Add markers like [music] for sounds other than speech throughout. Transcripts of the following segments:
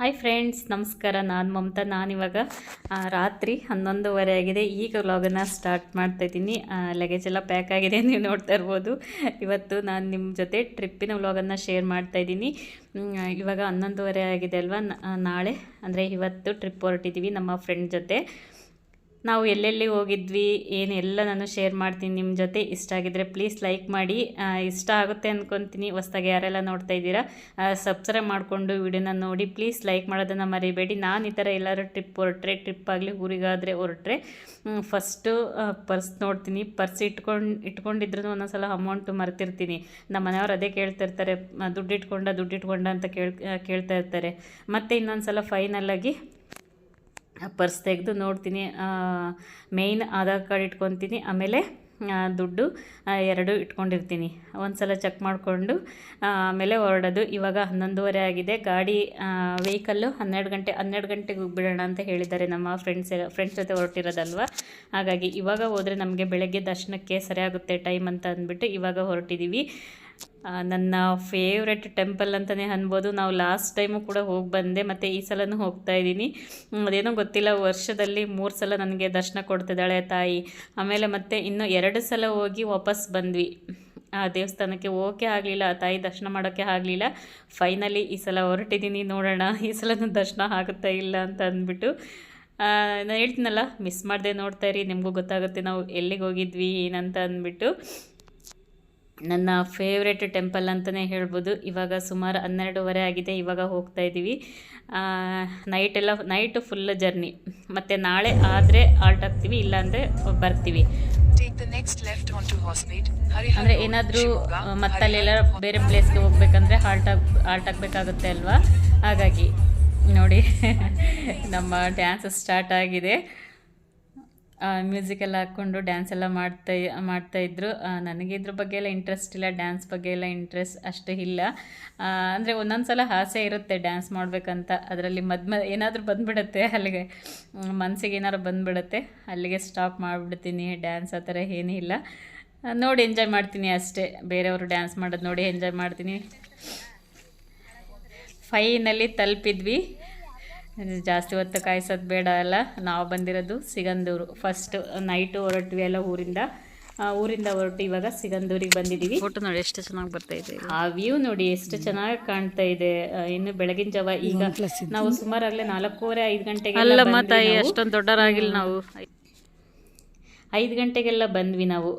Hi friends ನಮಸ್ಕಾರ. ನಾನು ಮಮತಾ. ನಾನಿವಾಗ ರಾತ್ರಿ ಹನ್ನೊಂದುವರೆ ಆಗಿದೆ. ಈಗ ವ್ಲಾಗನ್ನು ಸ್ಟಾರ್ಟ್ ಮಾಡ್ತಾ ಇದ್ದೀನಿ. ಲಗೇಜ್ ಎಲ್ಲ ಪ್ಯಾಕ್ ಆಗಿದೆ ನೀವು ನೋಡ್ತಾ ಇರ್ಬೋದು. ಇವತ್ತು ನಾನು ನಿಮ್ಮ ಜೊತೆ ಟ್ರಿಪ್ಪಿನ ವ್ಲಾಗನ್ನು ಶೇರ್ ಮಾಡ್ತಾ ಇದ್ದೀನಿ. ಇವಾಗ ಹನ್ನೊಂದುವರೆ ಆಗಿದೆ ಅಲ್ವಾ? ನಾಳೆ, ಅಂದರೆ ಇವತ್ತು ಟ್ರಿಪ್ ಹೊರಟಿದ್ದೀವಿ ನಮ್ಮ ಫ್ರೆಂಡ್ ಜೊತೆ. ನಾವು ಎಲ್ಲೆಲ್ಲಿ ಹೋಗಿದ್ವಿ, ಏನು ಎಲ್ಲ ನಾನು ಶೇರ್ ಮಾಡ್ತೀನಿ ನಿಮ್ಮ ಜೊತೆ ಇಷ್ಟ ಆಗಿದ್ರೆ ಪ್ಲೀಸ್ ಲೈಕ್ ಮಾಡಿ. ಇಷ್ಟ ಆಗುತ್ತೆ ಅಂದ್ಕೊತೀನಿ ಹೊಸ್ದಾಗಿ ಯಾರೆಲ್ಲ ನೋಡ್ತಾ ಇದ್ದೀರಾ ಸಬ್ಸ್ಕ್ರೈಬ್ ಮಾಡಿಕೊಂಡು ವಿಡಿಯೋನ ನೋಡಿ ಪ್ಲೀಸ್ ಲೈಕ್ ಮಾಡೋದನ್ನು ಮರಿಬೇಡಿ. ನಾನು ಈ ಥರ ಎಲ್ಲರೂ ಟ್ರಿಪ್ ಹೊರಟ್ರೆ ಟ್ರಿಪ್ ಆಗಲಿ ಊರಿಗಾದರೆ ಹೊರಟ್ರೆ ಫಸ್ಟು ಪರ್ಸ್ ನೋಡ್ತೀನಿ. ಪರ್ಸ್ ಇಟ್ಕೊಂಡು ಇಟ್ಕೊಂಡಿದ್ರು ಒಂದೊಂದ್ಸಲ ಅಮೌಂಟು ಮರ್ತಿರ್ತೀನಿ. ನಮ್ಮ ಮನೆಯವ್ರು ಅದೇ ಕೇಳ್ತಿರ್ತಾರೆ ದುಡ್ಡು ಇಟ್ಕೊಂಡ ದುಡ್ಡು ಇಟ್ಕೊಂಡ ಅಂತ ಕೇಳ್ ಕೇಳ್ತಾ ಇರ್ತಾರೆ. ಮತ್ತು ಇನ್ನೊಂದು ಸಲ ಫೈನಲಾಗಿ ಪರ್ಸ್ ತೆಗೆದು ನೋಡ್ತೀನಿ. ಮೇಯ್ನ್ ಆಧಾರ್ ಕಾರ್ಡ್ ಇಟ್ಕೊತೀನಿ. ಆಮೇಲೆ ದುಡ್ಡು ಎರಡು ಇಟ್ಕೊಂಡಿರ್ತೀನಿ. ಒಂದು ಸಲ ಚೆಕ್ ಮಾಡಿಕೊಂಡು ಆಮೇಲೆ ಹೊರಡೋದು. ಇವಾಗ ಹನ್ನೊಂದುವರೆ ಆಗಿದೆ. ಗಾಡಿ ವೆಹಿಕಲ್ಲು ಹನ್ನೆರಡು ಗಂಟೆ, ಹನ್ನೆರಡು ಗಂಟೆಗೆ ಬಿಡೋಣ ಅಂತ ಹೇಳಿದ್ದಾರೆ ನಮ್ಮ ಫ್ರೆಂಡ್ಸ್ ಫ್ರೆಂಡ್ಸ್ ಜೊತೆ ಹೊರಟಿರೋದಲ್ವ? ಹಾಗಾಗಿ ಇವಾಗ ಹೋದರೆ ನಮಗೆ ಬೆಳಗ್ಗೆ ದರ್ಶನಕ್ಕೆ ಸರಿಯಾಗುತ್ತೆ ಟೈಮ್ ಅಂತ ಅಂದ್ಬಿಟ್ಟು ಇವಾಗ ಹೊರಟಿದ್ದೀವಿ ನನ್ನ ಫೇವ್ರೆಟ್ ಟೆಂಪಲ್ ಅಂತಲೇ ಅನ್ಬೋದು. ನಾವು ಲಾಸ್ಟ್ ಟೈಮು ಕೂಡ ಹೋಗಿ ಬಂದೆ, ಮತ್ತು ಈ ಸಲನೂ ಹೋಗ್ತಾ ಇದ್ದೀನಿ. ಅದೇನೋ ಗೊತ್ತಿಲ್ಲ, ವರ್ಷದಲ್ಲಿ ಮೂರು ಸಲ ನನಗೆ ದರ್ಶನ ಕೊಡ್ತಿದ್ದಾಳೆ ತಾಯಿ. ಆಮೇಲೆ ಮತ್ತೆ ಇನ್ನು ಎರಡು ಸಲ ಹೋಗಿ ವಾಪಸ್ ಬಂದ್ವಿ. ಆ ದೇವಸ್ಥಾನಕ್ಕೆ ಹೋಗೋಕೆ ಆಗಲಿಲ್ಲ ತಾಯಿ ದರ್ಶನ ಮಾಡೋಕ್ಕೆ ಆಗಲಿಲ್ಲ. ಫೈನಲಿ ಈ ಸಲ ಹೊರಟಿದ್ದೀನಿ, ನೋಡೋಣ, ಈ ಸಲನೂ ದರ್ಶನ ಆಗುತ್ತಾ ಇಲ್ಲ ಅಂತ ಅಂದ್ಬಿಟ್ಟು. ನಾನು ಹೇಳ್ತೀನಲ್ಲ ಮಿಸ್ ಮಾಡದೆ ನೋಡ್ತಾ ಇರಿ, ನಿಮಗೂ ಗೊತ್ತಾಗುತ್ತೆ ನಾವು ಎಲ್ಲಿಗೆ ಹೋಗಿದ್ವಿ, ಏನಂತ ಅಂದ್ಬಿಟ್ಟು. ನನ್ನ ಫೇವ್ರೆಟ್ ಟೆಂಪಲ್ ಅಂತಲೇ ಹೇಳ್ಬೋದು. ಇವಾಗ ಸುಮಾರು ಹನ್ನೆರಡೂವರೆ ಆಗಿದೆ ಇವಾಗ ಹೋಗ್ತಾ ಇದ್ದೀವಿ ನೈಟ್ ಎಲ್ಲ ನೈಟ್ ಫುಲ್ ಜರ್ನಿ ಮತ್ತು ನಾಳೆ ಆದರೆ ಆಲ್ಟ್ ಆಗ್ತೀವಿ ಇಲ್ಲಾಂದರೆ ಬರ್ತೀವಿ. ಅಂದರೆ ಏನಾದರೂ ಮತ್ತಲ್ಲೆಲ್ಲ ಬೇರೆ ಪ್ಲೇಸ್ಗೆ ಹೋಗ್ಬೇಕಂದ್ರೆ ಹಾಲ್ಟ್ ಆಗಿ ಹಾಲ್ಟ್ ಆಗಬೇಕಾಗುತ್ತೆ ಅಲ್ವಾ? ಹಾಗಾಗಿ ನೋಡಿ [laughs] ನಮ್ಮ ಡ್ಯಾನ್ಸ್ ಸ್ಟಾರ್ಟ್ ಆಗಿದೆ. ಮ್ಯೂಸಿಕ್ ಎಲ್ಲ ಹಾಕ್ಕೊಂಡು ಡ್ಯಾನ್ಸ್ ಎಲ್ಲ ಮಾಡ್ತಾ ಮಾಡ್ತಾ ಇದ್ರು. ನನಗೆ ಇದ್ರ ಬಗ್ಗೆ ಎಲ್ಲ ಇಂಟ್ರೆಸ್ಟ್ ಇಲ್ಲ ಡ್ಯಾನ್ಸ್ ಬಗ್ಗೆ ಎಲ್ಲ ಇಂಟ್ರೆಸ್ಟ್ ಅಷ್ಟು ಇಲ್ಲ. ಅಂದರೆ ಒಂದೊಂದು ಸಲ ಆಸೆ ಇರುತ್ತೆ ಡ್ಯಾನ್ಸ್ ಮಾಡಬೇಕಂತ. ಅದರಲ್ಲಿ ಮದ್, ಮ, ಏನಾದರೂ ಬಂದುಬಿಡುತ್ತೆ, ಅಲ್ಲಿಗೆ ಮನಸ್ಸಿಗೆ ಏನಾದ್ರು ಬಂದುಬಿಡುತ್ತೆ, ಅಲ್ಲಿಗೆ ಸ್ಟಾಪ್ ಮಾಡಿಬಿಡ್ತೀನಿ ಡ್ಯಾನ್ಸ್ ಆ ಥರ ಏನೂ ಇಲ್ಲ. ನೋಡಿ ಎಂಜಾಯ್ ಮಾಡ್ತೀನಿ ಅಷ್ಟೇ. ಬೇರೆಯವರು ಡ್ಯಾನ್ಸ್ ಮಾಡೋದು ನೋಡಿ ಎಂಜಾಯ್ ಮಾಡ್ತೀನಿ. ಫೈನಲ್ಲಿ ತಲುಪಿದ್ವಿ. ಜಾಸ್ತಿ ಹೊತ್ತು ಕಾಯಿಸೋದು ಬೇಡ ಅಲ್ಲ. ನಾವು ಬಂದಿರೋದು ಸಿಗಂದೂರು. ಫಸ್ಟ್ ನೈಟು ಹೊರಟ್ವಿ ಎಲ್ಲ ಊರಿಂದ. ಆ, ಊರಿಂದ ಹೊರಟು ಇವಾಗ ಸಿಗಂದೂರಿಗೆ ಬಂದಿದ್ದೀವಿ. ಫೋಟೋ ನೋಡಿ ಎಷ್ಟು ಚೆನ್ನಾಗಿ ಬರ್ತಾ ಇದೆ ಆ ವ್ಯೂ ನೋಡಿ ಎಷ್ಟು ಚೆನ್ನಾಗಿ ಕಾಣ್ತಾ ಇದೆ. ಇನ್ನು ಬೆಳಗಿನ ಜಾವ ಈಗ ನಾವು ಸುಮಾರಾಗಲೇ ನಾಲ್ಕೂವರೆ ಐದು ಗಂಟೆಗೆ ಅಲ್ಲಮ್ಮ ತಾಯಿ ಅಷ್ಟೊಂದು ದೊಡ್ಡರಾಗಿಲ್ಲ ನಾವು. ಐದು ಗಂಟೆಗೆಲ್ಲ ಬಂದ್ವಿ ನಾವು.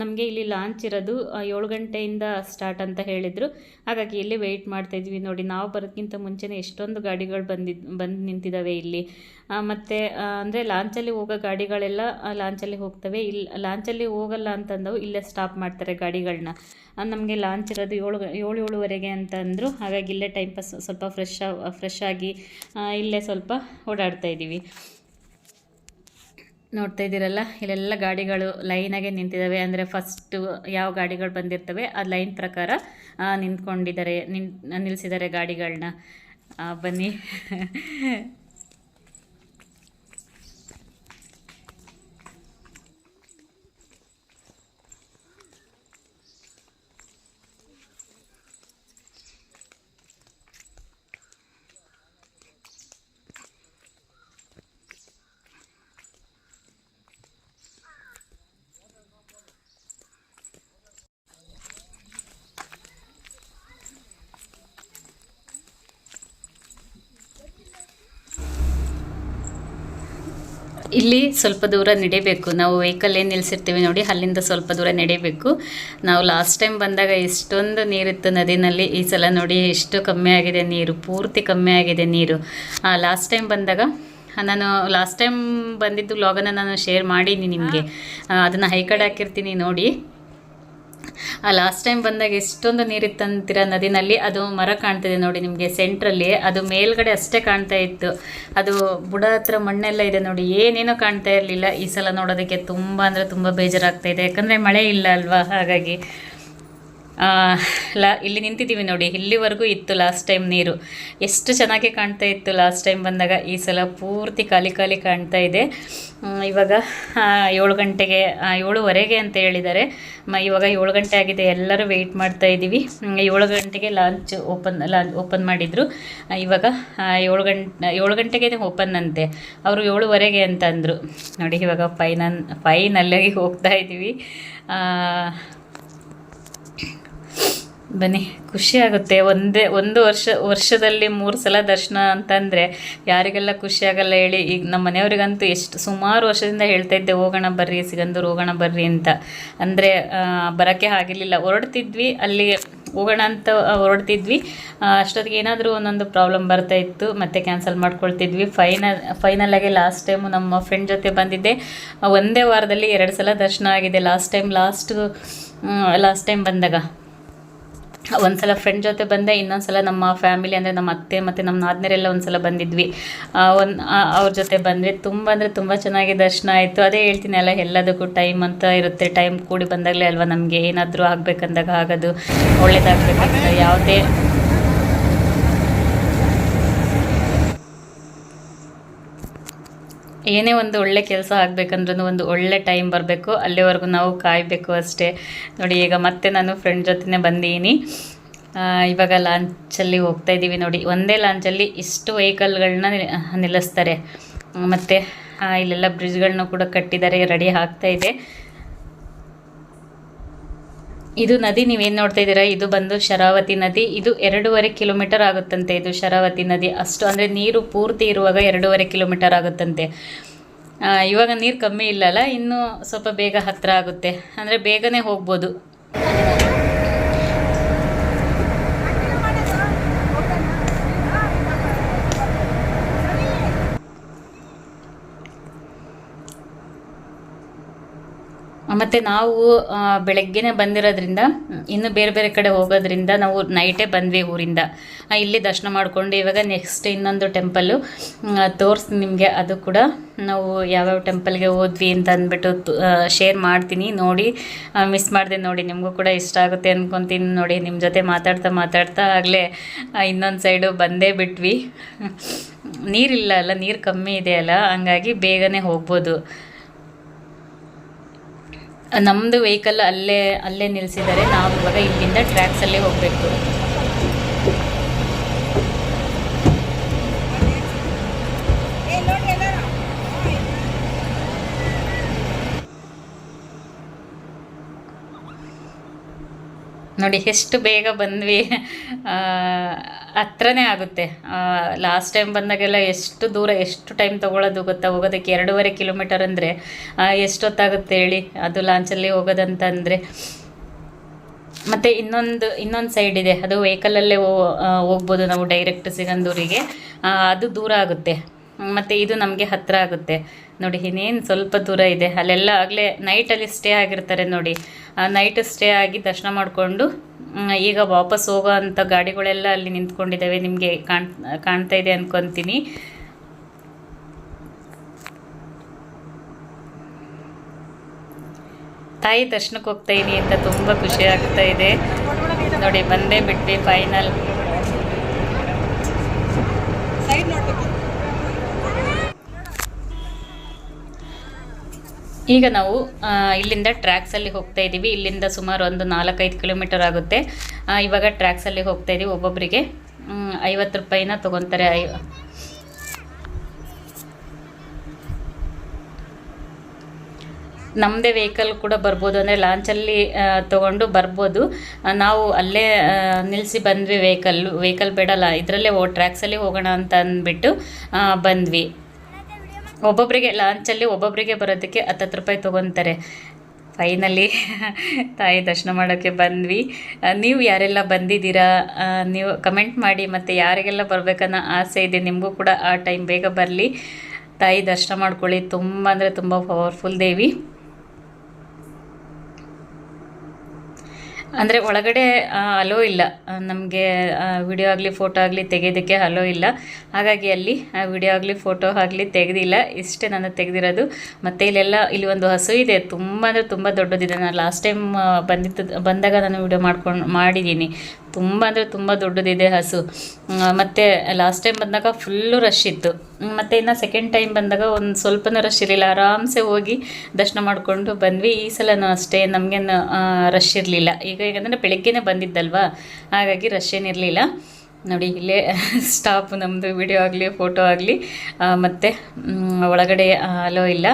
ನಮಗೆ ಇಲ್ಲಿ ಲಾಂಚ್ ಇರೋದು ಏಳು ಗಂಟೆಯಿಂದ ಸ್ಟಾರ್ಟ್ ಅಂತ ಹೇಳಿದರು. ಹಾಗಾಗಿ ಇಲ್ಲಿ ವೆಯ್ಟ್ ಮಾಡ್ತಾ ಇದ್ವಿ ನೋಡಿ. ನಾವು ಬರೋಕ್ಕಿಂತ ಮುಂಚೆನೇ ಎಷ್ಟೊಂದು ಗಾಡಿಗಳು ಬಂದಿದ್ದು ಬಂದು ನಿಂತಿದ್ದಾವೆ ಇಲ್ಲಿ. ಮತ್ತು ಅಂದರೆ ಲಾಂಚಲ್ಲಿ ಹೋಗೋ ಗಾಡಿಗಳೆಲ್ಲ ಲಾಂಚಲ್ಲಿ ಹೋಗ್ತವೆ. ಇಲ್ಲಿ ಲಾಂಚಲ್ಲಿ ಹೋಗಲ್ಲ ಅಂತಂದವು, ಇಲ್ಲೇ ಸ್ಟಾಪ್ ಮಾಡ್ತಾರೆ ಗಾಡಿಗಳನ್ನ ನಮಗೆ ಲಾಂಚ್ ಇರೋದು ಏಳು ಏಳು, ಏಳುವರೆಗೆ ಅಂತ ಅಂದರು ಹಾಗಾಗಿ ಇಲ್ಲೇ ಟೈಮ್ ಪಾಸ್ ಸ್ವಲ್ಪ ಫ್ರೆಶ್ ಫ್ರೆಶ್ ಆಗಿ ಇಲ್ಲೇ ಸ್ವಲ್ಪ ಓಡಾಡ್ತಾ ಇದ್ದೀವಿ ನೋಡ್ತಾ ಇದ್ದೀರಲ್ಲ? ಇಲ್ಲೆಲ್ಲ ಗಾಡಿಗಳು ಲೈನಾಗೆ ನಿಂತಿದ್ದಾವೆ ಅಂದರೆ ಫಸ್ಟು ಯಾವ ಗಾಡಿಗಳು ಬಂದಿರ್ತವೆ ಆ ಲೈನ್ ಪ್ರಕಾರ ನಿಂತ್ಕೊಂಡಿದ್ದಾರೆ, ನಿನ್ ನಿಲ್ಲಿಸಿದ್ದಾರೆ ಗಾಡಿಗಳನ್ನ ಬನ್ನಿ. [laughs] ಇಲ್ಲಿ ಸ್ವಲ್ಪ ದೂರ ನಡೆಯಬೇಕು ನಾವು ವೆಹಿಕಲ್ ಏನು ನಿಲ್ಲಿಸಿರ್ತೀವಿ ನೋಡಿ ಅಲ್ಲಿಂದ ಸ್ವಲ್ಪ ದೂರ ನಡೆಯಬೇಕು ನಾವು ಲಾಸ್ಟ್ ಟೈಮ್ ಬಂದಾಗ ಎಷ್ಟೊಂದು ನೀರಿತ್ತು ನದಿನಲ್ಲಿ. ಈ ಸಲ ನೋಡಿ ಎಷ್ಟು ಕಮ್ಮಿ ಆಗಿದೆ ನೀರು ಪೂರ್ತಿ ಕಮ್ಮಿ ಆಗಿದೆ ನೀರು. ಲಾಸ್ಟ್ ಟೈಮ್ ಬಂದಾಗ ನಾನು ಲಾಸ್ಟ್ ಟೈಮ್ ಬಂದಿದ್ದು ವ್ಲಾಗನ್ನು ನಾನು ಶೇರ್ ಮಾಡೀನಿ ನಿಮಗೆ. ಅದನ್ನು ಹೈಕಡೆ ಹಾಕಿರ್ತೀನಿ ನೋಡಿ. ಆ ಲಾಸ್ಟ್ ಟೈಮ್ ಬಂದಾಗ ಎಷ್ಟೊಂದು ನೀರಿತ್ತಂತೀರ ನದಿನಲ್ಲಿ, ಅದು ಮರ ಕಾಣ್ತಿದೆ ನೋಡಿ ನಿಮಗೆ ಸೆಂಟ್ರಲ್ಲಿ ಅದು ಮೇಲ್ಗಡೆ ಅಷ್ಟೇ ಕಾಣ್ತಾ ಇತ್ತು. ಅದು ಬುಡ ಹತ್ರ ಮಣ್ಣೆಲ್ಲ ಇದೆ ನೋಡಿ, ಏನೇನೋ ಕಾಣ್ತಾ ಇರಲಿಲ್ಲ. ಈ ಸಲ ನೋಡೋದಕ್ಕೆ ತುಂಬ ಅಂದರೆ ತುಂಬ ಬೇಜಾರಾಗ್ತಾ ಇದೆ. ಯಾಕಂದರೆ ಮಳೆ ಇಲ್ಲ ಅಲ್ವಾ? ಹಾಗಾಗಿ. ಲಾ, ಇಲ್ಲಿ ನಿಂತಿದ್ದೀವಿ ನೋಡಿ. ಇಲ್ಲಿವರೆಗೂ ಇತ್ತು ಲಾಸ್ಟ್ ಟೈಮ್ ನೀರು. ಎಷ್ಟು ಚೆನ್ನಾಗಿ ಕಾಣ್ತಾ ಇತ್ತು ಲಾಸ್ಟ್ ಟೈಮ್ ಬಂದಾಗ. ಈ ಸಲ ಪೂರ್ತಿ ಖಾಲಿ ಖಾಲಿ ಕಾಣ್ತಾ ಇದೆ. ಇವಾಗ ಏಳು ಗಂಟೆಗೆ ಏಳುವರೆಗೆ ಅಂತ ಹೇಳಿದ್ದಾರೆ. ಇವಾಗ ಏಳು ಗಂಟೆ ಆಗಿದೆ. ಎಲ್ಲರೂ ವೆಯ್ಟ್ ಮಾಡ್ತಾ ಇದ್ದೀವಿ. ಏಳು ಗಂಟೆಗೆ ಲಾಂಚ್ ಓಪನ್ ಲಾಂಚ್ ಓಪನ್ ಮಾಡಿದರು. ಇವಾಗ ಏಳು ಗಂಟೆ ಏಳು ಗಂಟೆಗೆ ಓಪನ್ ಅಂತೆ. ಅವರು ಏಳುವರೆಗೆ ಅಂತ ಅಂದರು. ನೋಡಿ, ಇವಾಗ ಫೈನಲ್ ಫೈನಲ್ಲಾಗಿ ಹೋಗ್ತಾ ಇದ್ದೀವಿ. ಬನ್ನಿ, ಖುಷಿ ಆಗುತ್ತೆ. ಒಂದೇ, ಒಂದು ವರ್ಷ, ವರ್ಷದಲ್ಲಿ ಮೂರು ಸಲ ದರ್ಶನ ಅಂತಂದರೆ ಯಾರಿಗೆಲ್ಲ ಖುಷಿ ಆಗಲ್ಲ ಹೇಳಿ, ಈಗ ನಮ್ಮ ಮನೆಯವ್ರಿಗಂತೂ ಎಷ್ಟು, ಸುಮಾರು ವರ್ಷದಿಂದ ಹೇಳ್ತಾ ಇದ್ದೆ, ಹೋಗೋಣ ಬರ್ರಿ ಸಿಗಂದೂರು ಹೋಗೋಣ ಬರ್ರಿ ಅಂತ. ಅಂದರೆ ಬರೋಕ್ಕೆ ಆಗಿರಲಿಲ್ಲ. ಹೊರಡ್ತಿದ್ವಿ, ಅಲ್ಲಿ ಹೋಗೋಣ ಅಂತ ಹೊರಡ್ತಿದ್ವಿ. ಅಷ್ಟೊತ್ತಿಗೆ ಏನಾದರೂ ಒಂದೊಂದು ಪ್ರಾಬ್ಲಮ್ ಬರ್ತಾ ಇತ್ತು, ಮತ್ತೆ ಕ್ಯಾನ್ಸಲ್ ಮಾಡ್ಕೊಳ್ತಿದ್ವಿ. ಫೈನಲ್ ಫೈನಲಾಗಿ ಲಾಸ್ಟ್ ಟೈಮು ನಮ್ಮ ಫ್ರೆಂಡ್ ಜೊತೆ ಬಂದಿದ್ದೆ. ಒಂದೇ ವಾರದಲ್ಲಿ ಎರಡು ಸಲ ದರ್ಶನ ಆಗಿದೆ. Last time last last time ಬಂದಾಗ. ಒಂದು ಸಲ ಫ್ರೆಂಡ್ ಜೊತೆ ಬಂದೆ ಇನ್ನೊಂದು ಸಲ ನಮ್ಮ ಫ್ಯಾಮಿಲಿ ಅಂದರೆ ನಮ್ಮ ಅತ್ತೆ ಮತ್ತು ನಮ್ಮ ನಾದಿನರೆಲ್ಲ ಒಂದು ಸಲ ಬಂದಿದ್ವಿ ಒಂದು ಅವ್ರ ಜೊತೆ ಬಂದರೆ ತುಂಬ ಅಂದರೆ ತುಂಬ ಚೆನ್ನಾಗಿ ದರ್ಶನ ಆಯಿತು. ಅದೇ ಹೇಳ್ತೀನಿ ಅಲ್ಲ, ಎಲ್ಲದಕ್ಕೂ ಟೈಮ್ ಅಂತ ಇರುತ್ತೆ. ಟೈಮ್ ಕೂಡಿ ಬಂದಾಗಲೇ ಅಲ್ವಾ ನಮಗೆ ಏನಾದರೂ ಆಗಬೇಕಂದಾಗ ಆಗೋದು, ಒಳ್ಳೇದಾಗಬೇಕಂತ. ಯಾವುದೇ ಏನೇ ಒಂದು ಒಳ್ಳೆ ಕೆಲಸ ಆಗಬೇಕಂದ್ರೂ ಒಂದು ಒಳ್ಳೆ ಟೈಮ್ ಬರಬೇಕು. ಅಲ್ಲಿವರೆಗೂ ನಾವು ಕಾಯಬೇಕು ಅಷ್ಟೇ. ನೋಡಿ, ಈಗ ಮತ್ತೆ ನಾನು ಫ್ರೆಂಡ್ ಜೊತೆನೇ ಬಂದೀನಿ. ಇವಾಗ ಲಾಂಚಲ್ಲಿ ಹೋಗ್ತಾ ಇದ್ದೀವಿ ನೋಡಿ. ಒಂದೇ ಲಾಂಚಲ್ಲಿ ಇಷ್ಟು ವೆಹಿಕಲ್ಗಳನ್ನ ನಿಲ್ಲಿಸ್ತಾರೆ. ಮತ್ತು ಇಲ್ಲೆಲ್ಲ ಬ್ರಿಡ್ಜ್ಗಳನ್ನ ಕೂಡ ಕಟ್ಟಿದ್ದಾರೆ ರೆಡಿ ಆಗ್ತಾ ಇದೆ. ಇದು ನದಿ, ನೀವೇನು ನೋಡ್ತಾ ಇದ್ದೀರಾ? ಇದು ಬಂದು ಶರಾವತಿ ನದಿ. ಇದು ಎರಡೂವರೆ ಕಿಲೋಮೀಟರ್ ಆಗುತ್ತಂತೆ ಇದು ಶರಾವತಿ ನದಿ. ಅಷ್ಟು ಅಂದರೆ ನೀರು ಪೂರ್ತಿ ಇರುವಾಗ ಎರಡೂವರೆ ಕಿಲೋಮೀಟರ್ ಆಗುತ್ತಂತೆ. ಇವಾಗ ನೀರು ಕಮ್ಮಿ ಇಲ್ಲಲ್ಲ, ಇನ್ನೂ ಸ್ವಲ್ಪ ಬೇಗ ಹತ್ತಿರ ಆಗುತ್ತೆ. ಅಂದರೆ ಬೇಗನೆ ಹೋಗ್ಬೋದು. ಮತ್ತು ನಾವು ಬೆಳಗ್ಗೆನೇ ಬಂದಿರೋದ್ರಿಂದ, ಇನ್ನು ಬೇರೆ ಬೇರೆ ಕಡೆ ಹೋಗೋದ್ರಿಂದ ನಾವು ನೈಟೇ ಬಂದ್ವಿ ಊರಿಂದ. ಇಲ್ಲಿ ದರ್ಶನ ಮಾಡಿಕೊಂಡು ಇವಾಗ ನೆಕ್ಸ್ಟ್ ಇನ್ನೊಂದು ಟೆಂಪಲ್ಲು ತೋರಿಸ್ತೀನಿ ನಿಮಗೆ. ಅದು ಕೂಡ ನಾವು ಯಾವ್ಯಾವ ಟೆಂಪಲ್ಗೆ ಹೋದ್ವಿ ಅಂತ ಅಂದ್ಬಿಟ್ಟು ಶೇರ್ ಮಾಡ್ತೀನಿ. ನೋಡಿ ಮಿಸ್ ಮಾಡಿದೆ ನೋಡಿ. ನಿಮಗೂ ಕೂಡ ಇಷ್ಟ ಆಗುತ್ತೆ ಅಂದ್ಕೊತೀನಿ ನೋಡಿ. ನಿಮ್ಮ ಜೊತೆ ಮಾತಾಡ್ತಾ ಮಾತಾಡ್ತಾ ಆಗಲೇ ಇನ್ನೊಂದು ಸೈಡು ಬಂದೇ ಬಿಟ್ವಿ. ನೀರಿಲ್ಲ ಅಲ್ಲ, ನೀರು ಕಮ್ಮಿ ಇದೆ ಅಲ್ಲ, ಹಂಗಾಗಿ ಬೇಗನೆ ಹೋಗ್ಬೋದು. ನಮ್ಮದು ವೆಹಿಕಲ್ ಅಲ್ಲೇ ಅಲ್ಲೇ ನಿಲ್ಲಿಸಿದ್ದಾರೆ ನಾವು ಇವಾಗ ಇಲ್ಲಿಂದ ಟ್ರ್ಯಾಕ್ಸಲ್ಲೇ ಹೋಗಬೇಕು. ನೋಡಿ, ಎಷ್ಟು ಬೇಗ ಬಂದ್ವಿ. ಹತ್ರನೇ ಆಗುತ್ತೆ. ಲಾಸ್ಟ್ ಟೈಮ್ ಬಂದಾಗೆಲ್ಲ ಎಷ್ಟು ದೂರ, ಎಷ್ಟು ಟೈಮ್ ತೊಗೊಳೋದು ಗೊತ್ತಾ? ಹೋಗೋದಕ್ಕೆ ಎರಡೂವರೆ ಕಿಲೋಮೀಟರ್ ಅಂದರೆ ಎಷ್ಟೊತ್ತಾಗುತ್ತೆ ಹೇಳಿ? ಅದು ಲಾಂಚಲ್ಲಿ ಹೋಗೋದಂತಂದರೆ. ಮತ್ತು ಇನ್ನೊಂದು ಇನ್ನೊಂದು ಸೈಡ್ ಇದೆ. ಅದು ವೆಹಿಕಲಲ್ಲೇ ಹೋಗ್ಬೋದು ನಾವು ಡೈರೆಕ್ಟ್ ಸಿಗಂದೂರಿಗೆ. ಅದು ದೂರ ಆಗುತ್ತೆ. ಮತ್ತು ಇದು ನಮಗೆ ಹತ್ತಿರ ಆಗುತ್ತೆ. ನೋಡಿ, ಇನ್ನೇನು ಸ್ವಲ್ಪ ದೂರ ಇದೆ. ಅಲ್ಲೆಲ್ಲ ಆಗಲೇ ನೈಟಲ್ಲಿ ಸ್ಟೇ ಆಗಿರ್ತಾರೆ ನೋಡಿ. ನೈಟ್ ಸ್ಟೇ ಆಗಿ ದರ್ಶನ ಮಾಡಿಕೊಂಡು ಈಗ ವಾಪಸ್ ಹೋಗೋ ಅಂಥ ಗಾಡಿಗಳೆಲ್ಲ ಅಲ್ಲಿ ನಿಂತ್ಕೊಂಡಿದ್ದಾವೆ. ನಿಮಗೆ ಕಾಣ್, ಕಾಣ್ತಾ ಇದೆ ಅಂದ್ಕೊತೀನಿ ತಾಯಿ ದರ್ಶನಕ್ಕೆ ಹೋಗ್ತಾ ಇದೀನಿ ಅಂತ ತುಂಬ ಖುಷಿ ಆಗ್ತಾ ಇದೆ. ನೋಡಿ, ಬಂದೇ ಬಿಟ್ವಿ ಫೈನಲ್ ಈಗ ನಾವು ಇಲ್ಲಿಂದ ಟ್ರ್ಯಾಕ್ಸಲ್ಲಿ ಹೋಗ್ತಾ ಇದ್ದೀವಿ ಇಲ್ಲಿಂದ ಸುಮಾರು ಒಂದು ನಾಲ್ಕೈದು ಕಿಲೋಮೀಟರ್ ಆಗುತ್ತೆ. ಇವಾಗ ಟ್ರ್ಯಾಕ್ಸಲ್ಲಿ ಹೋಗ್ತಾ ಇದ್ದೀವಿ ಒಬ್ಬೊಬ್ಬರಿಗೆ ಐವತ್ತು ರೂಪಾಯಿನ ತೊಗೊತಾರೆ. ಐ ನಮ್ಮದೇ ವೆಹಿಕಲ್ ಕೂಡ ಬರ್ಬೋದು. ಅಂದರೆ ಲಾಂಚಲ್ಲಿ ತೊಗೊಂಡು ಬರ್ಬೋದು. ನಾವು ಅಲ್ಲೇ ನಿಲ್ಲಿಸಿ ಬಂದ್ವಿ ವೆಹಿಕಲ್. ವೆಹಿಕಲ್ ಬೇಡಲ್ಲ, ಇದರಲ್ಲೇ ಓ, ಟ್ರ್ಯಾಕ್ಸಲ್ಲಿ ಹೋಗೋಣ ಅಂತ ಅಂದ್ಬಿಟ್ಟು ಬಂದ್ವಿ. ಒಬ್ಬೊಬ್ಬರಿಗೆ ಲಾಂಚಲ್ಲಿ ಒಬ್ಬೊಬ್ಬರಿಗೆ ಬರೋದಕ್ಕೆ ಹತ್ತತ್ತು ರೂಪಾಯಿ ತೊಗೊತಾರೆ. ಫೈನಲಿ [laughs] ತಾಯಿ ದರ್ಶನ ಮಾಡೋಕ್ಕೆ ಬಂದ್ವಿ. ನೀವು ಯಾರೆಲ್ಲ ಬಂದಿದ್ದೀರಾ? ನೀವು ಕಮೆಂಟ್ ಮಾಡಿ ಮತ್ತು ಯಾರಿಗೆಲ್ಲ ಬರಬೇಕನ್ನೋ ಆಸೆ ಇದೆ, ನಿಮಗೂ ಕೂಡ ಆ ಟೈಮ್ ಬೇಗ ಬರಲಿ. ತಾಯಿ ದರ್ಶನ ಮಾಡ್ಕೊಳ್ಳಿ. ತುಂಬ ಅಂದರೆ ತುಂಬ ಪವರ್ಫುಲ್ ದೇವಿ. ಅಂದರೆ ಒಳಗಡೆ ಅಲೋ ಇಲ್ಲ. ನಮಗೆ ವಿಡಿಯೋ ಆಗಲಿ ಫೋಟೋ ಆಗಲಿ ತೆಗೆಯೋದಕ್ಕೆ ಅಲೋ ಇಲ್ಲ. ಹಾಗಾಗಿ ಅಲ್ಲಿ ವಿಡಿಯೋ ಆಗಲಿ ಫೋಟೋ ಆಗಲಿ ತೆಗೆದಿಲ್ಲ. ಇಷ್ಟೇ ನಾನು ತೆಗೆದಿರೋದು. ಮತ್ತು ಇಲ್ಲೆಲ್ಲ, ಇಲ್ಲಿ ಒಂದು ಹಸು ಇದೆ. ತುಂಬ ಅಂದರೆ ತುಂಬ ದೊಡ್ಡದಿದೆ. ನಾನು ಲಾಸ್ಟ್ ಟೈಮ್ ಬಂದಿದ್ದು ಬಂದಾಗ ನಾನು ವಿಡಿಯೋ ಮಾಡ್ಕೊಂಡು ಮಾಡಿದ್ದೀನಿ ತುಂಬ ಅಂದರೆ ತುಂಬ ದೊಡ್ಡದಿದೆ ಹಸು. ಮತ್ತು ಲಾಸ್ಟ್ ಟೈಮ್ ಬಂದಾಗ ಫುಲ್ಲು ರಶ್ ಇತ್ತು. ಮತ್ತು ಇನ್ನು ಸೆಕೆಂಡ್ ಟೈಮ್ ಬಂದಾಗ ಒಂದು ಸ್ವಲ್ಪನೂ ರಶ್ ಇರಲಿಲ್ಲ. ಆರಾಮ್ಸೆ ಹೋಗಿ ದರ್ಶನ ಮಾಡಿಕೊಂಡು ಬಂದ್ವಿ. ಈ ಸಲನೂ ಅಷ್ಟೇ, ನಮಗೇನು ರಶ್ ಇರಲಿಲ್ಲ. ಈಗ ಹೇಗಂದರೆ ಬೆಳಗ್ಗೆನೇ ಬಂದಿದ್ದಲ್ವಾ? ಹಾಗಾಗಿ ರಶ್ ಏನಿರಲಿಲ್ಲ ನೋಡಿ, ಇಲ್ಲೇ ಸ್ಟಾಪ್ ನಮ್ಮದು ವಿಡಿಯೋ ಆಗಲಿ ಫೋಟೋ ಆಗಲಿ. ಮತ್ತು ಒಳಗಡೆ ಅಲೋ ಇಲ್ಲ.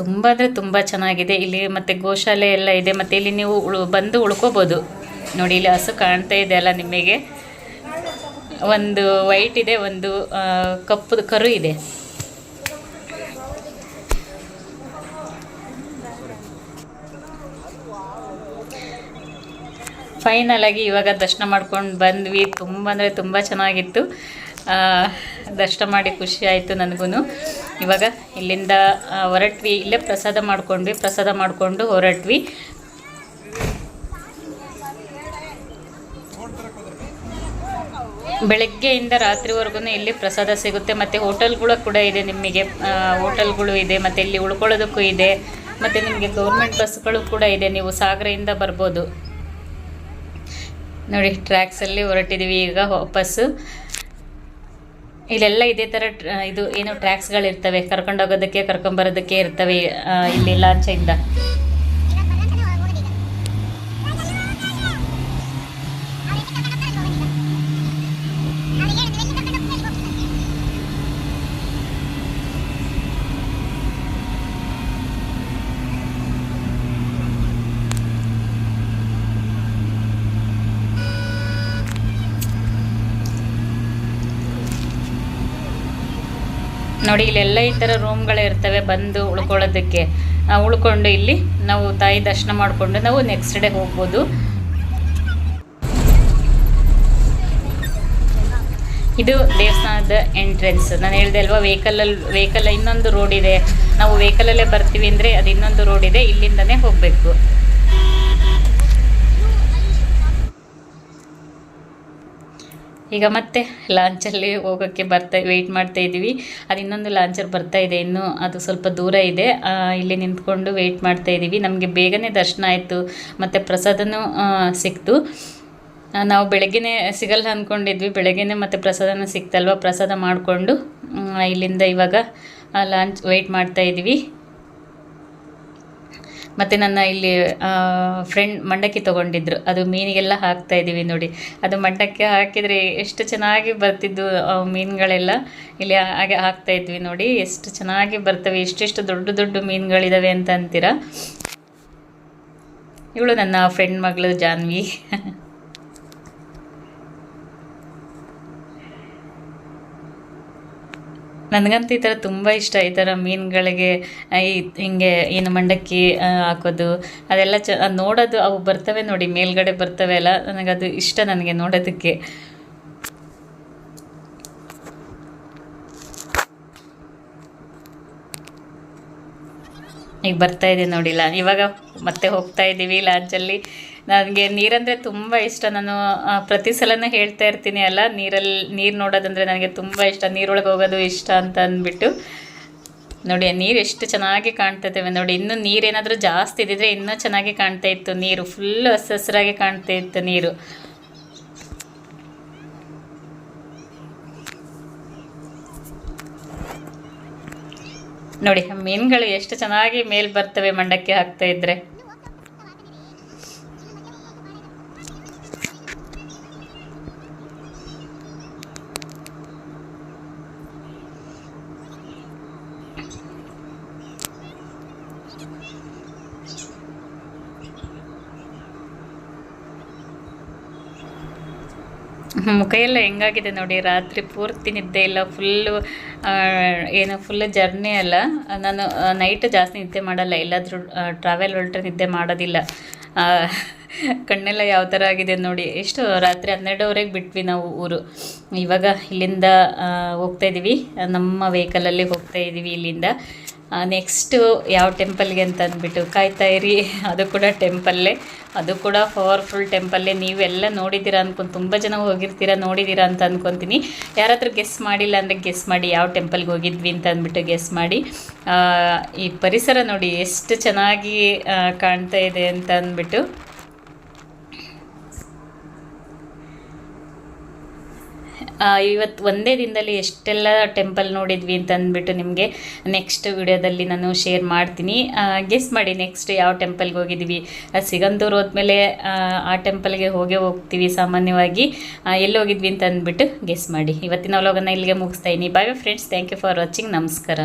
ತುಂಬ ಅಂದರೆ ತುಂಬ ಚೆನ್ನಾಗಿದೆ. ಇಲ್ಲಿ ಮತ್ತು ಗೋಶಾಲೆ ಎಲ್ಲ ಇದೆ. ಮತ್ತು ಇಲ್ಲಿ ನೀವು ಉಳು, ಬಂದು ಉಳ್ಕೋಬೋದು. ನೋಡಿ, ಇಲ್ಲಿ ಹಸು ಕಾಣ್ತಾ ಇದೆ ಅಲ್ಲ ನಿಮಗೆ. ಒಂದು ವೈಟ್ ಇದೆ, ಒಂದು ಕಪ್ಪು ಕರು ಇದೆ. ಫೈನಲ್ ಆಗಿ ಇವಾಗ ದರ್ಶನ ಮಾಡ್ಕೊಂಡು ಬಂದ್ವಿ. ತುಂಬ ಅಂದರೆ ತುಂಬ ಚೆನ್ನಾಗಿತ್ತು. ದರ್ಶನ ಮಾಡಿ ಖುಷಿ ಆಯಿತು ನನಗೂ ಇವಾಗ ಇಲ್ಲಿಂದ ಹೊರಟ್ವಿ. ಇಲ್ಲೇ ಪ್ರಸಾದ ಮಾಡ್ಕೊಂಡ್ವಿ. ಪ್ರಸಾದ ಮಾಡಿಕೊಂಡು ಹೊರಟ್ವಿ. ಬೆಳಗ್ಗೆಯಿಂದ ರಾತ್ರಿವರೆಗೂ ಇಲ್ಲಿ ಪ್ರಸಾದ ಸಿಗುತ್ತೆ. ಮತ್ತು ಹೋಟೆಲ್ಗಳು ಕೂಡ ಇದೆ ನಿಮಗೆ. ಹೋಟೆಲ್ಗಳು ಇದೆ, ಮತ್ತು ಇಲ್ಲಿ ಉಳ್ಕೊಳ್ಳೋದಕ್ಕೂ ಇದೆ, ಮತ್ತು ನಿಮಗೆ ಗೌರ್ಮೆಂಟ್ ಬಸ್ಗಳು ಕೂಡ ಇದೆ, ನೀವು ಸಾಗರದಿಂದ ಬರ್ಬೋದು. ನೋಡಿ, ಟ್ರ್ಯಾಕ್ಸಲ್ಲಿ ಹೊರಟಿದ್ದೀವಿ ಈಗ ವಾಪಸ್ಸು ಇಲ್ಲೆಲ್ಲ ಇದೇ ಥರ ಇದು ಏನು ಟ್ರ್ಯಾಕ್ಸ್ಗಳಿರ್ತವೆ, ಕರ್ಕೊಂಡೋಗೋದಕ್ಕೆ, ಕರ್ಕೊಂಬರೋದಕ್ಕೆ ಇರ್ತವೆ ಇಲ್ಲಿ ಲಾಂಚೆಯಿಂದ ನೋಡಿ, ಇಲ್ಲೆಲ್ಲ ಈ ಥರ ರೂಮ್ಗಳು ಇರ್ತವೆ, ಬಂದು ಉಳ್ಕೊಳ್ಳೋದಕ್ಕೆ. ಉಳ್ಕೊಂಡು ಇಲ್ಲಿ ನಾವು ತಾಯಿ ದರ್ಶನ ಮಾಡಿಕೊಂಡು ನಾವು ನೆಕ್ಸ್ಟ್ ಡೇ ಹೋಗ್ಬೋದು. ಇದು ದೇವಸ್ಥಾನದ ಎಂಟ್ರೆನ್ಸ್ ನಾನು ಹೇಳಿದೆ ಅಲ್ವಾ ವೆಹಿಕಲಲ್ಲಿ ವೆಹಿಕಲ್ ಇನ್ನೊಂದು ರೋಡ್ ಇದೆ. ನಾವು ವೆಹಿಕಲಲ್ಲೇ ಬರ್ತೀವಿ ಅಂದರೆ ಅದು ಇನ್ನೊಂದು ರೋಡ್ ಇದೆ, ಇಲ್ಲಿಂದನೇ ಹೋಗಬೇಕು. ಈಗ ಮತ್ತೆ ಲಾಂಚಲ್ಲಿ ಹೋಗೋಕ್ಕೆ ಬರ್ತಾ ವೆಯ್ಟ್ ಮಾಡ್ತಾ ಇದ್ದೀವಿ. ಅದು ಇನ್ನೊಂದು ಲಾಂಚರ್ ಬರ್ತಾ ಇದೆ, ಇನ್ನು ಅದು ಸ್ವಲ್ಪ ದೂರ ಇದೆ. ಇಲ್ಲಿ ನಿಂತ್ಕೊಂಡು ವೆಯ್ಟ್ ಮಾಡ್ತಾ ಇದ್ದೀವಿ. ನಮಗೆ ಬೇಗನೆ ದರ್ಶನ ಆಯಿತು, ಮತ್ತು ಪ್ರಸಾದನೂ ಸಿಕ್ತು. ನಾವು ಬೆಳಗ್ಗೆನೇ ಸಿಗಲ್ಲ ಅಂದ್ಕೊಂಡಿದ್ವಿ ಬೆಳಗ್ಗೆನೇ ಮತ್ತು ಪ್ರಸಾದನೂ ಸಿಕ್ತಲ್ವ? ಪ್ರಸಾದ ಮಾಡಿಕೊಂಡು ಇಲ್ಲಿಂದ ಇವಾಗ ಲಾಂಚ್ ವೆಯ್ಟ್ ಮಾಡ್ತಾ ಇದ್ದೀವಿ. ಮತ್ತು ನನ್ನ ಇಲ್ಲಿ ಫ್ರೆಂಡ್ ಮಂಡಕ್ಕಿ ತೊಗೊಂಡಿದ್ರು. ಅದು ಮೀನಿಗೆಲ್ಲ ಹಾಕ್ತಾ ಇದ್ದೀವಿ ನೋಡಿ. ಅದು ಮಂಡಕ್ಕಿ ಹಾಕಿದರೆ ಎಷ್ಟು ಚೆನ್ನಾಗಿ ಬರ್ತಿದ್ದು ಮೀನುಗಳೆಲ್ಲ. ಇಲ್ಲಿ ಹಾಗೆ ಹಾಕ್ತಾ ಇದ್ವಿ ನೋಡಿ. ಎಷ್ಟು ಚೆನ್ನಾಗಿ ಬರ್ತವೆ, ಎಷ್ಟೆಷ್ಟು ದೊಡ್ಡ ದೊಡ್ಡ ಮೀನುಗಳಿದ್ದಾವೆ ಅಂತ ಅಂತೀರಾ? ಇವಳು ನನ್ನ ಫ್ರೆಂಡ್ ಮಗಳು ಜಾನ್ವಿ. [laughs] ನನಗಂತೂ ಈ ಥರ ತುಂಬ ಇಷ್ಟ ಈ ಥರ ಮೀನುಗಳಿಗೆ ಈ ಹಿಂಗೆ ಏನು ಮಂಡಕ್ಕಿ ಹಾಕೋದು, ಅದೆಲ್ಲ ಚ ನೋಡೋದು, ಅವು ಬರ್ತವೆ ನೋಡಿ, ಮೇಲ್ಗಡೆ ಬರ್ತವೆ ಅಲ್ಲ, ನನಗದು ಇಷ್ಟ ನನಗೆ ನೋಡೋದಕ್ಕೆ. ಈಗ ಬರ್ತಾ ಇದೆ ನೋಡಿಲ್ಲ, ಇವಾಗ ಮತ್ತೆ ಹೋಗ್ತಾ ಇದ್ದೀವಿ ಲಾಂಚಲ್ಲಿ ನನಗೆ ನೀರಂದರೆ ತುಂಬ ಇಷ್ಟ. ನಾನು ಪ್ರತಿ ಸಲನೂ ಹೇಳ್ತಾ ಇರ್ತೀನಿ ಅಲ್ಲ ನೀರಲ್ಲಿ ನೀರು ನೋಡೋದಂದರೆ ನನಗೆ ತುಂಬ ಇಷ್ಟ. ನೀರೊಳಗೆ ಹೋಗೋದು ಇಷ್ಟ ಅಂತ ಅಂದ್ಬಿಟ್ಟು. ನೋಡಿ, ನೀರು ಎಷ್ಟು ಚೆನ್ನಾಗಿ ಕಾಣ್ತಿದ್ದೇವೆ ನೋಡಿ, ಇನ್ನೂ ನೀರೇನಾದರೂ ಜಾಸ್ತಿ ಇದ್ದಿದ್ರೆ ಇನ್ನೂ ಚೆನ್ನಾಗಿ ಕಾಣ್ತಾ ಇತ್ತು ನೀರು. ಫುಲ್ ಹಸ ಹಸಿರಾಗಿ ಕಾಣ್ತಾ ಇತ್ತು ನೀರು. ನೋಡಿ, ಮೀನುಗಳು ಎಷ್ಟು ಚೆನ್ನಾಗಿ ಮೇಲ್ ಬರ್ತವೆ ಮಂಡಕ್ಕೆ ಹಾಕ್ತಾ ಇದ್ರೆ. [laughs] ಮುಖ ಎಲ್ಲ ಹೆಂಗಾಗಿದೆ ನೋಡಿ, ರಾತ್ರಿ ಪೂರ್ತಿ ನಿದ್ದೆ ಇಲ್ಲ ಫುಲ್ಲು ಏನು ಫುಲ್ ಜರ್ನಿ ಅಲ್ಲ. ನಾನು ನೈಟ್ ಜಾಸ್ತಿ ನಿದ್ದೆ ಮಾಡಲ್ಲ, ಎಲ್ಲಾದರೂ ಟ್ರಾವೆಲ್ ಹೊಲ್ಟ್ರೆ ನಿದ್ದೆ ಮಾಡೋದಿಲ್ಲ. ಕಣ್ಣೆಲ್ಲ ಯಾವ ಥರ ಆಗಿದೆ ನೋಡಿ, ಎಷ್ಟು ರಾತ್ರಿ ಹನ್ನೆರಡುವರೆಗೆ ಬಿಟ್ವಿ ನಾವು ಊರು. ಇವಾಗ ಇಲ್ಲಿಂದ ಹೋಗ್ತಾ ಇದ್ದೀವಿ ನಮ್ಮ ವೆಹಿಕಲಲ್ಲಿ ಹೋಗ್ತಾ ಇದ್ದೀವಿ ಇಲ್ಲಿಂದ. ನೆಕ್ಸ್ಟು ಯಾವ ಟೆಂಪಲ್ಗೆ ಅಂತ ಅಂದ್ಬಿಟ್ಟು ಕಾಯ್ತಾ ಇರಿ. ಅದು ಕೂಡ ಟೆಂಪಲ್ಲೇ ಅದು ಕೂಡ ಪವರ್ಫುಲ್ ಟೆಂಪಲ್ಲೇ ನೀವೆಲ್ಲ ನೋಡಿದ್ದೀರಾ ಅಂದ್ಕೊಂಡು ತುಂಬ ಜನ ಹೋಗಿರ್ತೀರಾ, ನೋಡಿದ್ದೀರಾ ಅಂತ ಅಂದ್ಕೊತೀನಿ ಯಾರಾದರೂ ಗೆಸ್ ಮಾಡಿಲ್ಲ ಅಂದರೆ ಗೆಸ್ ಮಾಡಿ, ಯಾವ ಟೆಂಪಲ್ಗೆ ಹೋಗಿದ್ವಿ ಅಂತ ಅಂದ್ಬಿಟ್ಟು ಗೆಸ್ ಮಾಡಿ. ಈ ಪರಿಸರ ನೋಡಿ ಎಷ್ಟು ಚೆನ್ನಾಗಿ ಕಾಣ್ತಾ ಇದೆ ಅಂತ ಅಂದ್ಬಿಟ್ಟು. ಇವತ್ತು ಒಂದೇ ದಿನದಲ್ಲಿ ಎಷ್ಟೆಲ್ಲ ಟೆಂಪಲ್ ನೋಡಿದ್ವಿ ಅಂತ ಅಂದ್ಬಿಟ್ಟು ನಿಮಗೆ ನೆಕ್ಸ್ಟ್ ವಿಡಿಯೋದಲ್ಲಿ ನಾನು ಶೇರ್ ಮಾಡ್ತೀನಿ. ಗೆಸ್ ಮಾಡಿ ನೆಕ್ಸ್ಟ್ ಯಾವ ಟೆಂಪಲ್ಗೆ ಹೋಗಿದ್ವಿ. ಆ, ಸಿಗಂದೂರು ಹೋದ್ಮೇಲೆ ಆ, ಟೆಂಪಲ್ಗೆ ಹೋಗೇ ಹೋಗ್ತೀವಿ ಸಾಮಾನ್ಯವಾಗಿ. ಎಲ್ಲಿ ಹೋಗಿದ್ವಿ ಅಂತ ಅಂದ್ಬಿಟ್ಟು ಗೆಸ್ ಮಾಡಿ. ಇವತ್ತಿನ ವ್ಲಾಗನ್ನು ಇಲ್ಲಿಗೆ ಮುಗಿಸ್ತಾ ಇದ್ದೀನಿ bye friends thank you for watching ನಮಸ್ಕಾರ.